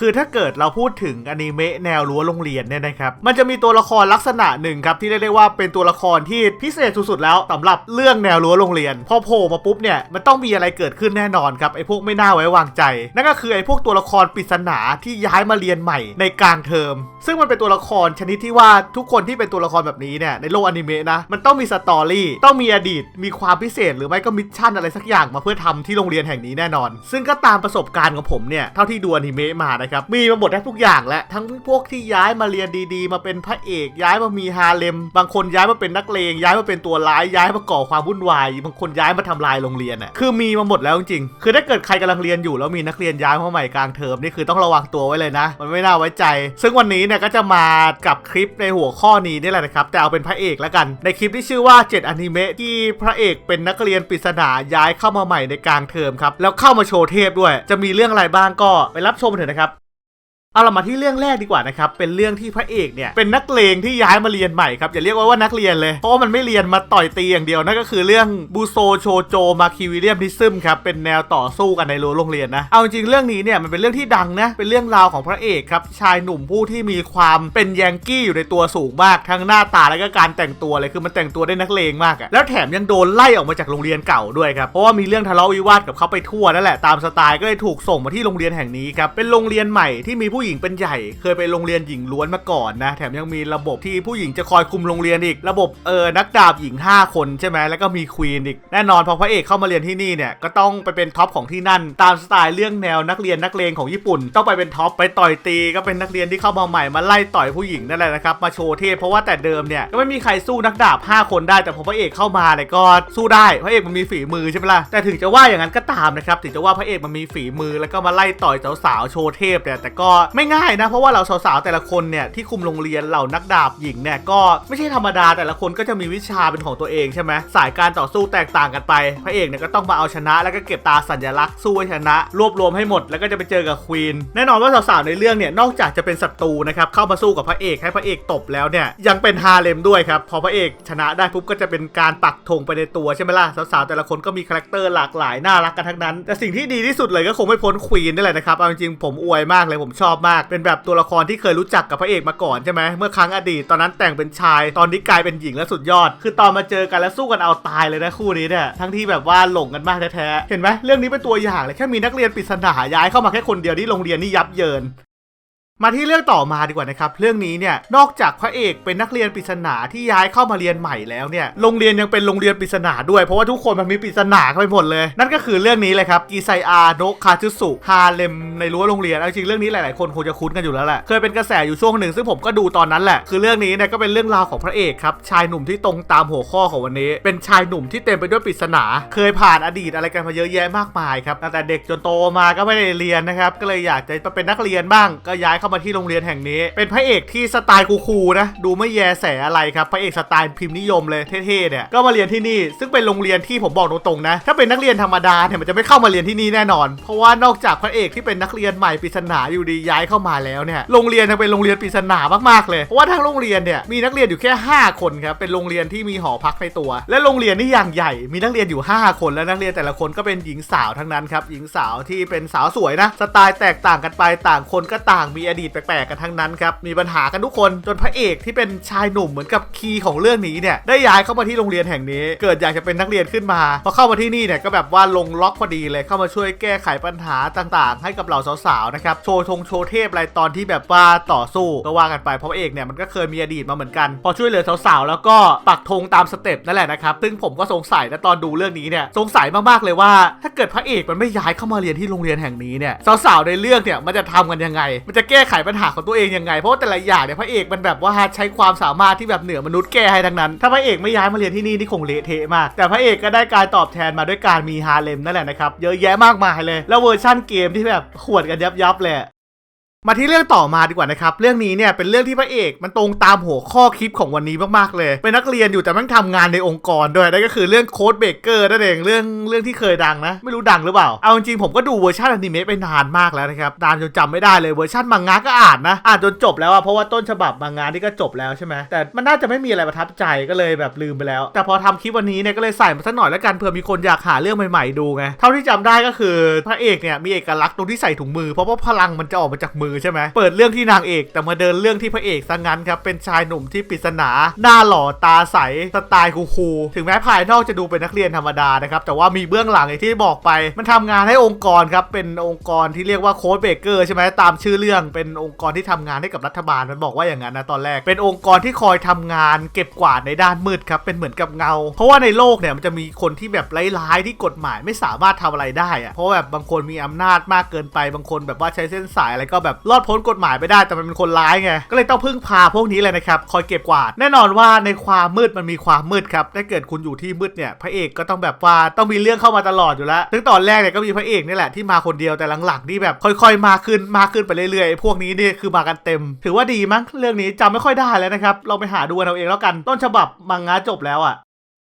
คือถ้าเกิดเราพูดถึงอนิเมะแนวรั้วโรงเรียนเนี่ยนะครับ มันจะมีตัวละครลักษณะหนึ่งครับที่เรียกได้ว่าเป็นตัวละครที่พิเศษสุดๆแล้วสำหรับเรื่องแนวรั้วโรงเรียน พอโผล่มาปุ๊บเนี่ยมันต้องมีอะไรเกิดขึ้นแน่นอนครับไอ้พวกไม่น่าไว้วางใจ นั่นก็คือไอ้พวกตัวละครปริศนาที่ย้ายมาเรียนใหม่ในกลางเทอม ซึ่งมันเป็นตัวละครชนิดที่ว่าทุกคนที่เป็นตัวละครแบบนี้เนี่ยในโลกอนิเมะนะมันต้องมีสตอรี่ต้องมีอดีต มีความพิเศษ หรือไม่ก็มิชชั่นอะไรสักอย่างมาเพื่อทำที่โรงเรียนแห่งนี้แน่นอน ซึ่งก็ตามประสบการณ์ของผมเนี่ยเท่าที่ดูอนิเมะมานะครับ มีมาหมดแทบทุกอย่างและทั้งพวกที่ย้ายมาเรียนดีๆ มาเป็นพระเอกย้ายมามีฮาเลม บางคนย้ายมาเป็นนักเลงย้ายมาเป็นตัวร้ายย้ายมาก่อความวุ่นวาย บางคนย้ายมาทำลายโรงเรียนอะคือมีมาหมดแล้วจริงๆคือถ้าเกิดใครกำลังเรียนอยู่แล้วมีนักเรียนย้ายมาใหม่กลางเทอมนี่คือต้องระวังตัวไว้เลยนะ มันไม่น่าไว้ใจ ซึ่งวันนี้เนี่ยก็จะมากับคลิปในหัวข้อนี้นี่แหละนะครับแต่เอาเป็นพระเอกแล้วกัน ในคลิปที่ชื่อว่า7อนิเมะที่พระเอกเป็นนักเรียนปริศนาย้ายเข้ามาใหม่ในกลางเทอมครับแล้วเข้ามาโชว์เทพด้วย จะมีเรื่องอะไรบ้างก็ไปรับชมเถอะนะครับ เอาเรามาที่เรื่องแรกดีกว่านะครับ เป็นเรื่องที่พระเอกเนี่ยเป็นนักเลงที่ย้ายมาเรียนใหม่ครับอย่าเรียกว่าว่านักเรียนเลยเพราะว่ามันไม่เรียนมาต่อยตีอย่างเดียวนั่นก็คือเรื่องบูโซโชโจมาคิวิเลียมนิซึมครับเป็นแนวต่อสู้กันในรั้วโรงเรียนนะเอาจริงเรื่องนี้เนี่ยมันเป็นเรื่องที่ดังนะเป็นเรื่องราวของพระเอกครับชายหนุ่มผู้ที่มีความเป็นยังกี้อยู่ในตัวสูงมากทั้งหน้าตาและก็การแต่งตัวเลยคือมันแต่งตัวได้นักเลงมากอะแล้วแถมยังโดนไล่ออกมาจากโรงเรียนเก่าด้วยครับเพราะว่ามีเรื่องทะเลาะวิวาทกับเขาไปทั่วนั่นแหละตามสไตล์ก็เลยถูกส่งมาที่โรงเรียนแห่งนี้ครับเป็นโรงเรียนใหม่ที่มีผู้หญิงเป็นใหญ่ เคยไปโรงเรียนหญิงล้วนมาก่อนนะ แถมยังมีระบบที่ผู้หญิงจะคอยคุมโรงเรียนอีก ระบบเออนักดาบหญิง 5 คนใช่ไหมแล้วก็มีควีนอีก แน่นอนพอพระเอกเข้ามาเรียนที่นี่เนี่ยก็ต้องไปเป็นท็อปของที่นั่น ตามสไตล์เรื่องแนวนักเรียนนักเลงของญี่ปุ่น ต้องไปเป็นท็อปไปต่อยตีก็เป็นนักเรียนที่เข้ามาใหม่มาไล่ต่อยผู้หญิงนั่นแหละนะครับมาโชว์เทพเพราะว่าแต่เดิมเนี่ยก็ไม่มีใครสู้นักดาบ 5 คนได้แต่พอพระเอกเข้ามาเนี่ยก็สู้ได้พระเอกมันมีฝีมือใช่ไหมล่ะแต่ถึงจะว่าอย่างนั้นก็ตามนะครับถึงจะว่าพระเอกมันมีฝีมือแล้วก็มาไล่ต่อยสาวๆโชว์เทพเนี่ยแต่ก็ไม่ง่ายนะ เพราะว่าเราสาวๆแต่ละคนเนี่ยที่คุมโรงเรียนเหล่านักดาบหญิงเนี่ยก็ไม่ใช่ธรรมดาแต่ละคนก็จะมีวิชาเป็นของตัวเองใช่ไหมสายการต่อสู้แตกต่างกันไป พระเอกเนี่ยก็ต้องมาเอาชนะ แล้วก็เก็บตาสัญลักษณ์สู้ให้ชนะ รวบรวมให้หมดแล้วก็จะไปเจอกับควีนแน่นอนว่าสาวๆในเรื่องเนี่ยนอกจากจะเป็นศัตรูนะครับเข้ามาสู้กับพระเอกให้พระเอกตบแล้วเนี่ยยังเป็นฮาเลมด้วยครับพอพระเอกชนะได้ปุ๊บก็จะเป็นการปักธงไปในตัวใช่ไหมล่ะสาวๆแต่ละคนก็มีคาแรคเตอร์หลากหลายน่ารักกันทั้งนั้น แต่สิ่งที่ดีที่สุดเลยก็คงไม่พ้นควีนนี่แหละนะครับเอาจริงผมอวยมากเลยผมชอบมาก เป็นแบบตัวละครที่เคยรู้จักกับพระเอกมาก่อนใช่ไหมเมื่อครั้งอดีตตอนนั้นแต่งเป็นชาย ตอนนี้กลายเป็นหญิงแล้วสุดยอด คือตอนมาเจอกันแล้วสู้กันเอาตายเลยนะคู่นี้เนี่ยทั้งที่แบบว่าหลงกันมากแท้ๆเห็นไหมเรื่องนี้เป็นตัวอย่างเลยแค่มีนักเรียนปริศนาย้ายเข้ามาแค่คนเดียวที่โรงเรียนนี่ยับเยิน มาที่เรื่องต่อมาดีกว่านะครับ เรื่องนี้เนี่ยนอกจากพระเอกเป็นนักเรียนปริศนาที่ย้ายเข้ามาเรียนใหม่แล้วเนี่ยโรงเรียนยังเป็นโรงเรียนปริศนาด้วยเพราะว่าทุกคนมันมีปริศนาเข้าไปหมดเลย นั่นก็คือเรื่องนี้เลยครับกีไซอาโนคาจุสุฮาเลมในรั้วโรงเรียนเอาจริงเรื่องนี้หลาย ๆ คนคงจะคุ้นกันอยู่แล้วแหละเคยเป็นกระแสอยู่ช่วงหนึ่งซึ่งผมก็ดูตอนนั้นแหละคือเรื่องนี้เนี่ยก็เป็นเรื่องราวของพระเอกครับชายหนุ่มที่ตรงตามหัวข้อของวันนี้ เป็นชายหนุ่มที่เต็มไปด้วยปริศนา เคยผ่านอดีตอะไรกันมาเยอะแยะมากมายครับตั้งแต่เด็กจนโตมาก็ไม่ได้เรียนนะครับก็เลยอยากจะเป็นนักเรียนบ้างก็ย้ายเข้ามาที่โรงเรียนแห่งนี้ เป็นพระเอกที่สไตล์คูลๆนะ ดูไม่แยแสอะไรครับ พระเอกสไตล์พิมพ์นิยมเลยเท่ๆเนี่ย ก็มาเรียนที่นี่ ซึ่งเป็นโรงเรียนที่ผมบอกตรงๆนะ ถ้าเป็นนักเรียนธรรมดาเนี่ยมันจะไม่เข้ามาเรียนที่นี่แน่นอน เพราะว่านอกจากพระเอกที่เป็นนักเรียนใหม่ปริศนาอยู่ดีย้ายเข้ามาแล้วเนี่ย โรงเรียนยังเป็นโรงเรียนปริศนามากๆเลย เพราะว่าทั้งโรงเรียนเนี่ยมีนักเรียนอยู่แค่ 5 คนครับ เป็นโรงเรียนที่มีหอพักในตัว และโรงเรียนนี่อย่างใหญ่ มีนักเรียนอยู่ 5 คนและนักเรียนแต่ละคนก็เป็นหญิงสาวทั้งนั้นครับ หญิงสาวที่เป็นสาวสวยนะ สไตล์แตกต่างกันไป ต่างคนก็ต่างมีอดีตแปลกๆกันทั้งนั้นครับมีปัญหากันทุกคนจนพระเอกที่เป็นชายหนุ่มเหมือนกับคีย์ของเรื่องนี้เนี่ยได้ย้ายเข้ามาที่โรงเรียนแห่งนี้ เกิดอยากจะเป็นนักเรียนขึ้นมาพอเข้ามาที่นี่เนี่ยก็แบบว่าลงล็อกพอดีเลยเข้ามาช่วยแก้ไขปัญหาต่างๆ ให้กับเหล่าสาวๆนะครับโชว์ธงโชว์เทพอะไรตอนที่แบบว่าต่อสู้ก็ว่ากันไปเพราะเอกเนี่ยมันก็เคยมีอดีตมาเหมือนกัน พอช่วยเหลือสาวๆแล้วก็ปักธงตามสเต็ปนั่นแหละนะครับซึ่งผมก็สงสัยนะตอนดูเรื่องนี้เนี่ยสงสัยมากๆเลยว่า ถ้าเกิดพระเอกมันไม่ย้ายเข้ามาเรียนที่โรงเรียนแห่งนี้เนี่ยสาวๆในเรื่องเนี่ยมันจะทำกันยังไง มันจะแก้ไขปัญหาของตัวเองยังไง เพราะแต่ละอย่างเนี่ยพระเอกมันแบบว่าใช้ความสามารถที่แบบเหนือมนุษย์แก้ให้ทั้งนั้น ถ้าพระเอกไม่ย้ายมาเรียนที่นี่นี่คงเละเทะมาก แต่พระเอกก็ได้การตอบแทนมาด้วยการมีฮาเลมนั่นแหละนะครับ เยอะแยะมากมายเลย แล้วเวอร์ชั่นเกมที่แบบขวดกันยับยับแหละ มาที่เรื่องต่อมาดีกว่านะครับ เรื่องนี้เนี่ยเป็นเรื่องที่พระเอกมันตรงตามหัวข้อคลิปของวันนี้มากๆเลย เป็นนักเรียนอยู่แต่มันทำงานในองค์กรด้วยนั่นก็คือเรื่องโค้ดเบเกอร์นั่นเองเรื่องเรื่องที่เคยดังนะ ไม่รู้ดังหรือเปล่า เอาจริงผมก็ดูเวอร์ชันอนิเมะไปนานมากแล้วนะครับนานจนจำไม่ได้เลยเวอร์ชันมังงะก็อ่านนะอ่านจนจบแล้วอะเพราะว่าต้นฉบับมังงะนี่ก็จบแล้วใช่ไหมแต่มันน่าจะไม่มีอะไรประทับใจก็เลยแบบลืมไปแล้ว แต่พอทำคลิปวันนี้เนี่ยก็เลยใส่มาสักหน่อยแล้วกันเผื่อมีคนอยากหาเรื่องใหม่ๆดูไงเท่าที่จำได้ก็คือพระเอกเนี่ยมีเอกลักษณ์ตรงที่ใส่ถุงมือเพราะว่าพลังมันจะออกมาจากมือมือใช่ไหมเปิดเรื่องที่นางเอก แต่มาเดินเรื่องที่พระเอกซะงั้นครับเป็นชายหนุ่มที่ปริศนา หน้าหล่อตาใสสไตล์คูลๆถึงแม้ภายนอกจะดูเป็นนักเรียนธรรมดานะครับแต่ว่ามีเบื้องหลังอย่างที่บอกไป มันทำงานให้องค์กรครับเป็นองค์กรที่เรียกว่าโค้ดเบเกอร์ใช่ไหมตามชื่อเรื่องเป็นองค์กรที่ทำงานให้กับรัฐบาลมันบอกว่าอย่างนั้นนะตอนแรกเป็นองค์กรที่คอยทำงานเก็บกวาดในด้านมืดครับเป็นเหมือนกับเงา เพราะว่าในโลกเนี่ยมันจะมีคนที่แบบร้ายๆที่กฎหมายไม่สามารถทำอะไรได้อะเพราะแบบบางคนมีอำนาจมากเกินไปบางคนแบบว่าใช้เส้นสายอะไรก็แบบรอดพ้นกฎหมายไปได้แต่มันเป็นคนร้ายไงก็เลยต้องพึ่งพาพวกนี้เลยนะครับคอยเก็บกวาด แน่นอนว่าในความมืดมันมีความมืดครับถ้าเกิดคุณอยู่ที่มืดเนี่ยพระเอกก็ต้องแบบว่าต้องมีเรื่องเข้ามาตลอดอยู่แล้วซึ่งตอนแรกเนี่ยก็มีพระเอกนี่แหละที่มาคนเดียวแต่หลังๆนี่แบบค่อย ๆ มาขึ้นมาขึ้นไปเรื่อยๆพวกนี้นี่คือมากันเต็ม ถือว่าดีมั้งเรื่องนี้จำไม่ค่อยได้แล้วนะครับเราไปหาดูเอาเองแล้วกันต้นฉบับมังงะจบแล้วอะ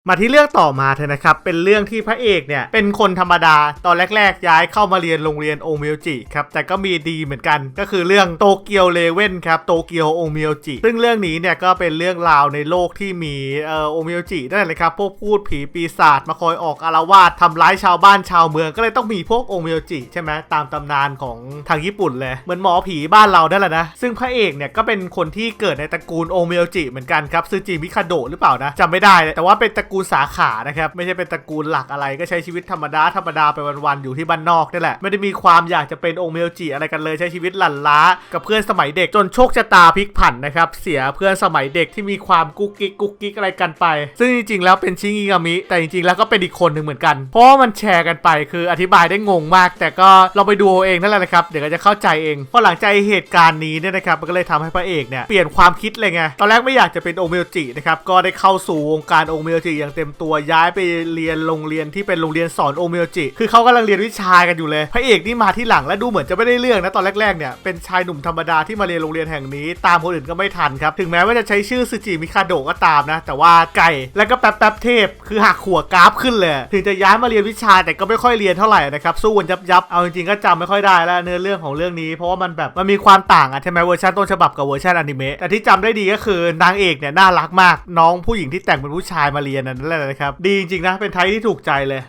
มาที่เรื่องต่อมาเถอะนะครับ เป็นเรื่องที่พระเอกเนี่ย เป็นคนธรรมดา ตอนแรก ๆ ย้ายเข้ามาเรียนโรงเรียนโอเมิวจิครับ แต่ก็มีดีเหมือนกัน ก็คือเรื่องโตเกียวเลเว่นครับ โตเกียวโอเมิวจิ ซึ่งเรื่องนี้เนี่ยก็เป็นเรื่องราวในโลกที่มีเอ่อโอเมิวจินั่นแหละครับ พวกพูดผีปีศาจมาคอยออกอารวาสทำร้ายชาวบ้านชาวเมือง ก็เลยต้องมีพวกโอเมิวจิใช่ไหมตามตำนานของทางญี่ปุ่นเลย เหมือนหมอผีบ้านเราได้แหละนะ ซึ่งพระเอกเนี่ยก็เป็นคนที่เกิดในตระกูลโอเมิวจิเหมือนกันครับซูจิมิคาโดะหรือเปล่านะจำไม่ได้เลยแต่ว่าเป็นตระกูลสาขานะครับไม่ใช่เป็นตระกูลหลักอะไรก็ใช้ชีวิตธรรมดาธรรมดาไปวันๆอยู่ที่บ้านนอกนี่แหละไม่ได้มีความอยากจะเป็นองค์เมลจิอะไรกันเลยใช้ชีวิตหลั่นล้า กับเพื่อนสมัยเด็กจนโชคชะตาพลิกผันนะครับเสียเพื่อนสมัยเด็กที่มีความกุ๊กกิ๊กกุ๊กกิ๊กอะไรกันไป ซึ่งจริงๆแล้วเป็นชิงิงามิ แต่จริงๆแล้วก็เป็นอีกคนหนึ่งเหมือนกัน เพราะว่ามันแชร์กันไปคืออธิบายได้งงมาก แต่ก็เราไปดูเอาเองนั่นแหละนะครับเดี๋ยวก็จะเข้าใจเองเพราะหลังจากเหตุการณ์นี้เนี่ยนะครับมันก็เลยทำให้พระเอกเนี่ยเปลี่ยนความคิดเลยไงตอนแรกไม่อยากจะเป็นองค์เมลจินะครับก็ได้เข้าสู่วงการองค์เมลจิอย่างเต็มตัวย้ายไปเรียนโรงเรียนที่เป็นโรงเรียนสอนโอเมลจิ คือเขากำลังเรียนวิชากันอยู่เลย พระเอกนี่มาที่หลังและดูเหมือนจะไม่ได้เรื่องนะตอนแรกๆเนี่ยเป็นชายหนุ่มธรรมดาที่มาเรียนโรงเรียนแห่งนี้ ตามคนอื่นก็ไม่ทันครับ ถึงแม้ว่าจะใช้ชื่อซูจิมิคาโดะก็ตามนะ แต่ว่าไก่แล้วก็แป๊บแป๊บเทพ คือหักหัวกราฟขึ้นเลย ถึงจะย้ายมาเรียนวิชาแต่ก็ไม่ค่อยเรียนเท่าไหร่นะครับสู้กันยับยับเอาจริงๆก็จำไม่ค่อยได้แล้วเนื้อเรื่องของเรื่องนี้ เพราะว่ามันแบบมันมีความต่างอะใช่ไหมเวอร์ชันต้นฉบับกับเวอร์ชันอนิเมะแต่ที่จำได้ดีก็คือนางเอกเนี่ยน่ารักมากน้องผู้หญิงที่แต่งเป็นผู้ชายมาเรียนนั่นั่นแหละนะครับ ดีจริงๆนะ เป็นไทยที่ถูกใจเลย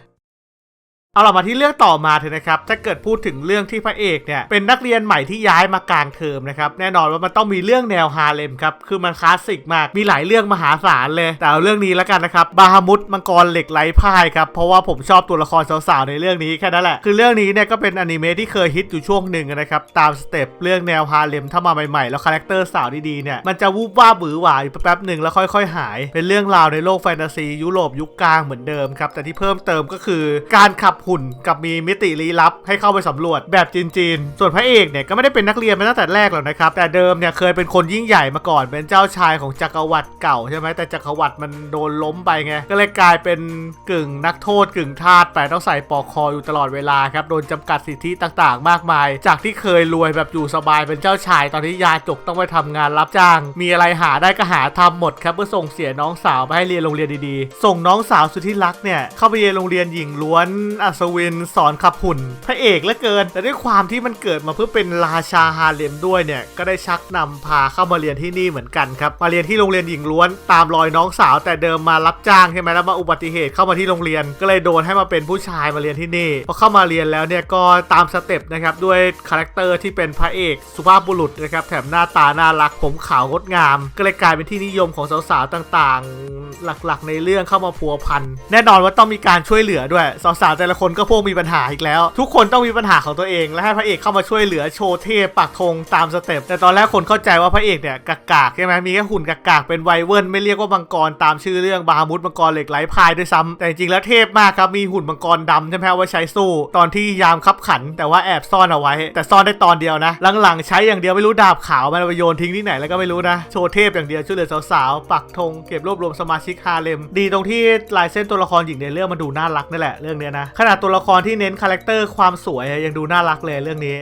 เอาเรามาที่เรื่องต่อมาเถอะนะครับ ถ้าเกิดพูดถึงเรื่องที่พระเอกเนี่ยเป็นนักเรียนใหม่ที่ย้ายมากลางเทอมนะครับแน่นอนว่ามันต้องมีเรื่องแนวฮาเลมครับคือมันคลาสสิกมากมีหลายเรื่องมหาศาลเลย แต่เอาเรื่องนี้แล้วกันนะครับบาฮามุดมังกรเหล็กไหลพ่ายครับเพราะว่าผมชอบตัวละครสาวๆในเรื่องนี้แค่นั้นแหละคือเรื่องนี้เนี่ยก็เป็นอนิเมะที่เคยฮิตอยู่ช่วงหนึ่งนะครับตามสเต็ปเรื่องแนวฮาเลมถ้ามาใหม่ๆแล้วคาแรคเตอร์สาวดีๆเนี่ยมันจะวูบว่าบือหวาอยู่แป๊บๆหนึ่งแล้วค่อย ๆ หาย เป็นเรื่องราวในโลกแฟนตาซี ยุโรปยุคกลางเหมือนเดิมครับแต่ที่เพิ่มเติมก็คือการขับหุ่นกับมีมิติลี้ลับให้เข้าไปสำรวจแบบจีนๆ ส่วนพระเอกเนี่ยก็ไม่ได้เป็นนักเรียนมาตั้งแต่แรกหรอกนะครับ แต่เดิมเนี่ยเคยเป็นคนยิ่งใหญ่มาก่อน เป็นเจ้าชายของจักรวรรดิเก่าใช่ไหมแต่จักรวรรดิมันโดนล้มไปไง ก็เลยกลายเป็นกึ่งนักโทษกึ่งทาสไปต้องใส่ปลอกคออยู่ตลอดเวลาครับ โดนจำกัดสิทธิต่างๆ มากมาย จากที่เคยรวยแบบอยู่สบายเป็นเจ้าชาย ตอนนี้ยาจกต้องไปทำงานรับจ้าง มีอะไรหาได้ก็หาทำหมดครับเพื่อส่งเสียน้องสาวไปให้เรียนโรงเรียนดีๆ ส่งน้องสาวสุดที่รักเนี่ยเข้าไปเรียนโรงเรียนหญิงล้วนอัศวินสอนขับหุ่น พระเอกเหลือเกิน แต่ด้วยความที่มันเกิดมาเพื่อเป็นราชาฮาเลมด้วยเนี่ย ก็ได้ชักนำพาเข้ามาเรียนที่นี่เหมือนกันครับ มาเรียนที่โรงเรียนหญิงล้วนตามรอยน้องสาว แต่เดิมมารับจ้างใช่ไหมแล้วมาอุบัติเหตุเข้ามาที่โรงเรียน ก็เลยโดนให้มาเป็นผู้ชายมาเรียนที่นี่พอเข้ามาเรียนแล้วเนี่ยก็ตามสเต็ปนะครับด้วยคาแรคเตอร์ที่เป็นพระเอกสุภาพบุรุษนะครับแถมหน้าตาน่ารักผมขาวงดงาม ก็เลยกลายเป็นที่นิยมของสาวๆต่างๆ หลักๆ ในเรื่องเข้ามาพัวพัน แน่นอนว่าต้องมีการช่วยเหลือด้วยสาวๆแต่ละคนก็พวกมีปัญหาอีกแล้ว ทุกคนต้องมีปัญหาของตัวเอง และให้พระเอกเข้ามาช่วยเหลือโชว์เทพปักธงตามสเต็ปแต่ตอนแรกคนเข้าใจว่าพระเอกเนี่ยกากากๆใช่ไหมมีแค่หุ่นกากากๆเป็นไวเวิร์นไม่เรียกว่ามังกรตามชื่อเรื่องบาฮามุดมังกรเหล็กไหลพายด้วยซ้ำแต่จริงๆแล้วเทพมากครับมีหุ่นมังกรดำใช่ไหมเอาไว้ใช้สู้ตอนที่ยามคับขัน แต่ว่าแอบซ่อนเอาไว้ แต่ซ่อนได้ตอนเดียวนะ หลังๆใช้อย่างเดียวไม่รู้ดาบขาวมันไปโยนทิ้งที่ไหนแล้วก็ไม่รู้นะโชว์เทพอย่างเดียวช่วยเหลือสาวๆปักธงเก็บรวบรวมสมาชิกฮาเลม ดีตรงที่ลายเส้นตัวละครหญิงในเรื่องมันดูน่ารักนี่แหละเรื่องเนี้ยนะขนาดตัวละครที่เน้นคาแรคเตอร์ความสวยยังดูน่ารักเลยเรื่องนี้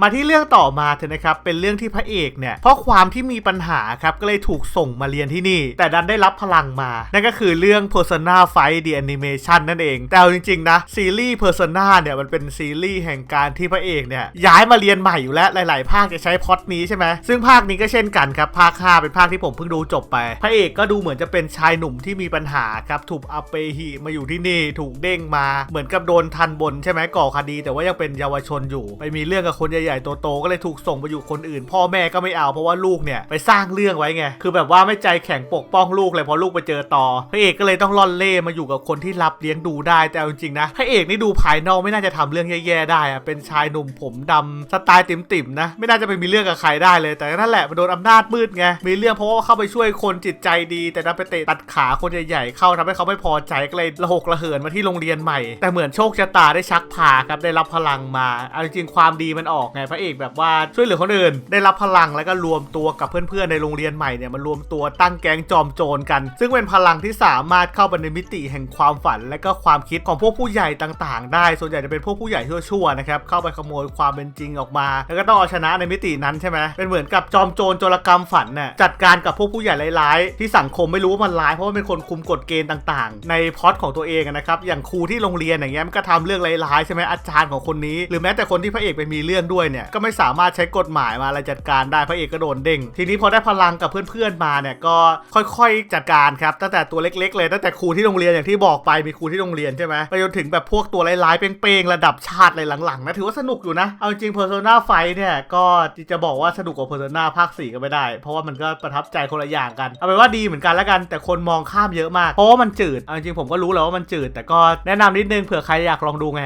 มาที่เรื่องต่อมาเถอะนะครับ เป็นเรื่องที่พระเอกเนี่ยเพราะความที่มีปัญหาครับก็เลยถูกส่งมาเรียนที่นี่ แต่ดันได้รับพลังมา นั่นก็คือเรื่อง Persona 5 The Animation นั่นเอง แต่เอาจริงๆนะ ซีรีส์ Persona เนี่ยมันเป็นซีรีส์แห่งการที่พระเอกเนี่ยย้ายมาเรียนใหม่อยู่แล้วหลาย ๆ ภาคจะใช้พ็อตนี้ใช่ไหมซึ่งภาคนี้ก็เช่นกันครับภาค 5 เป็นภาคที่ผมเพิ่งดูจบไป พระเอกก็ดูเหมือนจะเป็นชายหนุ่มที่มีปัญหาครับถูกอัปเปหิมาอยู่ที่นี่ ถูกเด้งมาเหมือนกับโดนทันบนใช่ไหมก่อคดี แต่ว่ายังเป็นเยาวชนอยู่ไปมีเรื่องกับคนใใหญ่ๆโตๆก็เลยถูกส่งไปอยู่คนอื่น พ่อแม่ก็ไม่เอาเพราะว่าลูกเนี่ยไปสร้างเรื่องไว้ไงคือแบบว่าไม่ใจแข็งปกป้องลูกเลยเพราะลูกไปเจอต่อพระเอกก็เลยต้องล่อนเล่มาอยู่กับคนที่รับเลี้ยงดูได้แต่เอาจริงๆนะพระเอกนี่ดูภายนอกไม่น่าจะทำเรื่องแย่ๆได้อะเป็นชายหนุ่มผมดำสไตล์ติ่มๆนะ ไม่น่าจะไปมีเรื่องกับใครได้เลย แต่นั่นแหละมันโดนอำนาจมืดไงมีเรื่องเพราะว่าเข้าไปช่วยคนจิตใจดี แต่ดันไปเตะตัดขาคนใหญ่ๆเข้าทำให้เขาไม่พอใจก็เลยระหกระเหินมาที่โรงเรียนใหม่ แต่เหมือนโชคชะตาได้ชักพาครับได้รับพลังมาเอาจริงๆความดีมันออกไงพระเอกแบบว่าช่วยเหลือคนอื่น ได้รับพลังแล้วก็รวมตัวกับเพื่อนๆในโรงเรียนใหม่เนี่ยมารวมตัวตั้งแก๊งจอมโจรกัน ซึ่งเป็นพลังที่สามารถเข้าไปในมิติแห่งความฝัน และก็ความคิดของพวกผู้ใหญ่ต่างๆ ได้ ส่วนใหญ่จะเป็นพวกผู้ใหญ่ชั่วๆนะครับเข้าไปขโมยความเป็นจริงออกมา แล้วก็ต้องเอาชนะในมิตินั้นใช่ไหมเป็นเหมือนกับจอมโจรโจรกรรมฝันน่ะจัดการกับพวกผู้ใหญ่ร้ายๆที่สังคมไม่รู้ว่ามันร้ายเพราะว่าเป็นคนคุมกฎเกณฑ์ต่างๆ ในพอตของตัวเองนะครับอย่างครูที่โรงเรียนอย่างเงี้ยมันก็ทำเรื่องร้ายๆใช่ไหมอาจารย์ของคนนี้ หรือแม้แต่คนที่พระเอกไปมีเรื่องด้วยเนี่ยก็ไม่สามารถใช้กฎหมายมาอะไรจัดการได้พระเอกก็โดนเด้งทีนี้พอได้พลังกับเพื่อนๆมาเนี่ยก็ค่อยๆจัดการครับตั้งแต่ตัวเล็ก ๆ เลยตั้งแต่ครูที่โรงเรียนอย่างที่บอกไปมีครูที่โรงเรียนใช่ไหมไปจนถึงแบบพวกตัวร้ายๆเป้งๆระดับชาติอะไรหลังๆนะถือว่าสนุกอยู่นะเอาจริง Persona 5เนี่ยก็จะบอกว่าสนุกกว่า Persona ภาค4ก็ไม่ได้ เพราะว่ามันก็ประทับใจคนละอย่างกันเอาเป็นว่าดีเหมือนกันแล้วกันแต่คนมองข้ามเยอะมากเพราะว่ามันจืดเอาจริงผมก็รู้แล้วว่ามันจืด แต่ก็แนะนำนิดนึงเผื่อใครอยากลองดูไง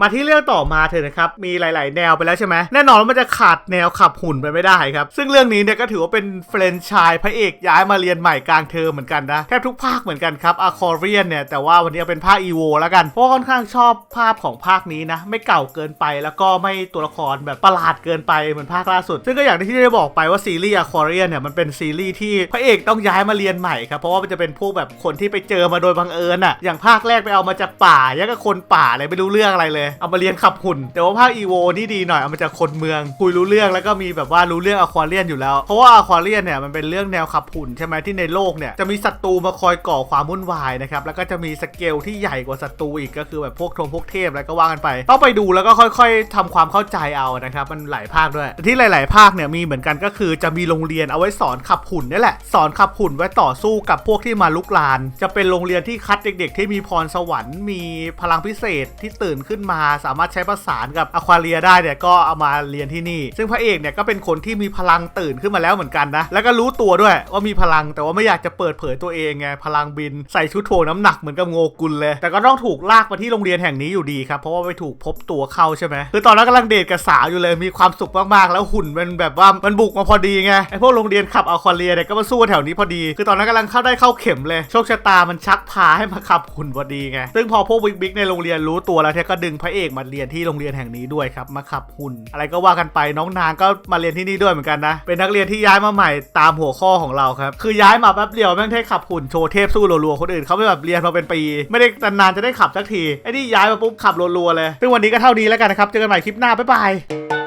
มาที่เรื่องต่อมาเถอะนะครับ มีหลาย ๆ แนวไปแล้วใช่ไหมแน่นอนว่ามันจะขาดแนวขับหุ่นไปไม่ได้ครับ ซึ่งเรื่องนี้เนี่ยก็ถือว่าเป็นเฟรนไชายพระเอกย้ายมาเรียนใหม่กลางเทอมเหมือนกันนะ แทบทุกภาคเหมือนกันครับอะคอเรียนเนี่ย แต่ว่าวันนี้เป็นภาคอีโวแล้วกัน เพราะค่อนข้างชอบภาพของภาคนี้นะ ไม่เก่าเกินไปแล้วก็ไม่ตัวละครแบบประหลาดเกินไปเหมือนภาคล่าสุด ซึ่งก็อย่างที่ได้บอกไปว่าซีรีส์อะคอเรียนเนี่ยมันเป็นซีรีส์ที่พระเอกต้องย้ายมาเรียนใหม่ครับเพราะว่ามันจะเป็นพวกแบบคนที่ไปเจอมาโดยบังเอิญอะอย่างภาคแรกไปเอามาจากป่ายังกับคนป่าเลยไม่รู้เรื่องอะไรเลยเอามาเรียนขับหุ่น แต่ว่าภาคอีโวนี่ดีหน่อย เอามาจากคนเมือง คุยรู้เรื่องแล้วก็มีแบบว่ารู้เรื่องอะควาเรียนอยู่แล้ว เพราะว่าอะควาเรียนเนี่ยมันเป็นเรื่องแนวขับหุ่นใช่ไหมที่ในโลกเนี่ยจะมีศัตรูมาคอยก่อความวุ่นวายนะครับ แล้วก็จะมีสเกลที่ใหญ่กว่าศัตรูอีกก็คือแบบพวกทงพวกเทพแล้วก็ว่ากันไป ต้องไปดูแล้วก็ค่อย ๆทำความเข้าใจเอานะครับ มันหลายภาคด้วย ที่หลาย ๆ ภาคเนี่ยมีเหมือนกันก็คือจะมีโรงเรียนเอาไว้สอนขับหุ่นนี่แหละ สอนขับหุ่นไว้ต่อสู้กับพวกที่มาลุกลาน จะเป็นโรงเรียนที่คัดเด็ก ๆ ที่มีพรสวรรค์ มีพลังพิเศษที่ตื่นขึ้นมาสามารถใช้ประสานกับอควาเรียได้เนี่ยก็เอามาเรียนที่นี่ ซึ่งพระเอกเนี่ยก็เป็นคนที่มีพลังตื่นขึ้นมาแล้วเหมือนกันนะ แล้วก็รู้ตัวด้วยว่ามีพลังแต่ว่าไม่อยากจะเปิดเผยตัวเองไงพลังบินใส่ชุดโถน้ำหนักเหมือนกับโงกุลเลย แต่ก็ต้องถูกลากมาที่โรงเรียนแห่งนี้อยู่ดีครับเพราะว่าไปถูกพบตัวเข้าใช่ไหมคือตอนนั้นกำลังเดทกับสาวอยู่เลยมีความสุขมากๆ แล้วหุ่นมันแบบว่ามันบุกมาพอดีไงไอพวกโรงเรียนขับอควาเรียเนี่ยก็มาสู้แถวนี้พอดี คือตอนนั้นกำลังเข้าได้เข้าเข็มเลยโชคชะตามันชักพาให้มาขับหุ่นพอดีไงซึ่งพอพวกบิ๊กๆในโรงเรียนรู้ตัวแล้วเนี่ยก็ดึงพพระเอกมาเรียนที่โรงเรียนแห่งนี้ด้วยครับมาขับหุ่น อะไรก็ว่ากันไปน้องนางก็มาเรียนที่นี่ด้วยเหมือนกันนะ เป็นนักเรียนที่ย้ายมาใหม่ตามหัวข้อของเราครับ คือย้ายมาแป๊บเดียวแม่งเทขับหุ่นโชว์เทพสู้รัวๆคนอื่นเขาไม่แบบเรียนมาเป็นปี ไม่ได้นานๆจะได้ขับสักทีไอ้นี่ย้ายมาปุ๊บขับรัวๆเลยซึ่งวันนี้ก็เท่านี้แล้วกันนะครับเจอกันใหม่คลิปหน้าบ๊ายบาย